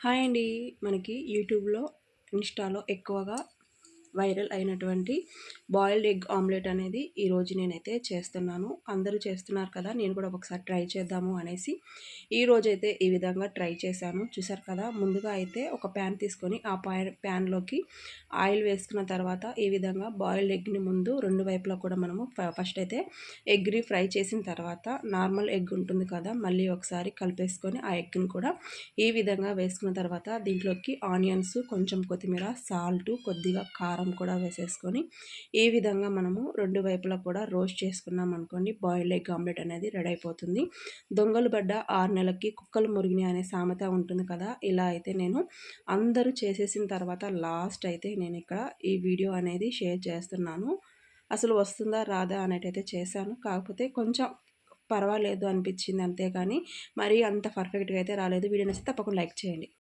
Hi అండి. మనకి యూట్యూబ్లో ఇన్స్టాలో ఎక్కువగా వైరల్ అయినటువంటి బాయిల్డ్ ఎగ్ ఆమ్లెట్ అనేది ఈరోజు నేనైతే చేస్తున్నాను. అందరూ చేస్తున్నారు కదా నేను కూడా ఒకసారి ట్రై చేద్దాము అనేసి ఈ రోజైతే ఈ విధంగా ట్రై చేశాను. చూసారు కదా ముందుగా అయితే ఒక ప్యాన్ తీసుకొని ఆ ప్యాన్లోకి ఆయిల్ వేసుకున్న తర్వాత ఈ విధంగా బాయిల్డ్ ఎగ్ని ముందు రెండు వైపులా కూడా మనము ఫస్ట్ అయితే ఎగ్ని ఫ్రై చేసిన తర్వాత నార్మల్ ఎగ్ ఉంటుంది కదా మళ్ళీ ఒకసారి కలిపేసుకొని ఆ ఎగ్ని కూడా ఈ విధంగా వేసుకున్న తర్వాత దీంట్లోకి ఆనియన్స్ కొంచెం కొత్తిమీర సాల్ట్ కొద్దిగా కారం కారం కూడా వేసేసుకొని ఈ విధంగా మనము రెండు వైపులా కూడా రోస్ట్ చేసుకున్నాం అనుకోండి బాయిల్డ్ ఎగ్ ఆమ్లెట్ అనేది రెడీ అయిపోతుంది. దొంగలు పడ్డ ఆరు నెలలకి కుక్కలు మురిగిన అనే సామెత ఉంటుంది కదా ఇలా అయితే నేను అందరూ చేసేసిన తర్వాత లాస్ట్ అయితే నేను ఇక్కడ ఈ వీడియో అనేది షేర్ చేస్తున్నాను. అసలు వస్తుందా రాదా అనేటైతే చేశాను. కాకపోతే కొంచెం పర్వాలేదు అనిపించింది అంతేగాని మరీ అంత పర్ఫెక్ట్గా అయితే రాలేదు. వీడియో నచ్చితే తప్పకుండా లైక్ చేయండి.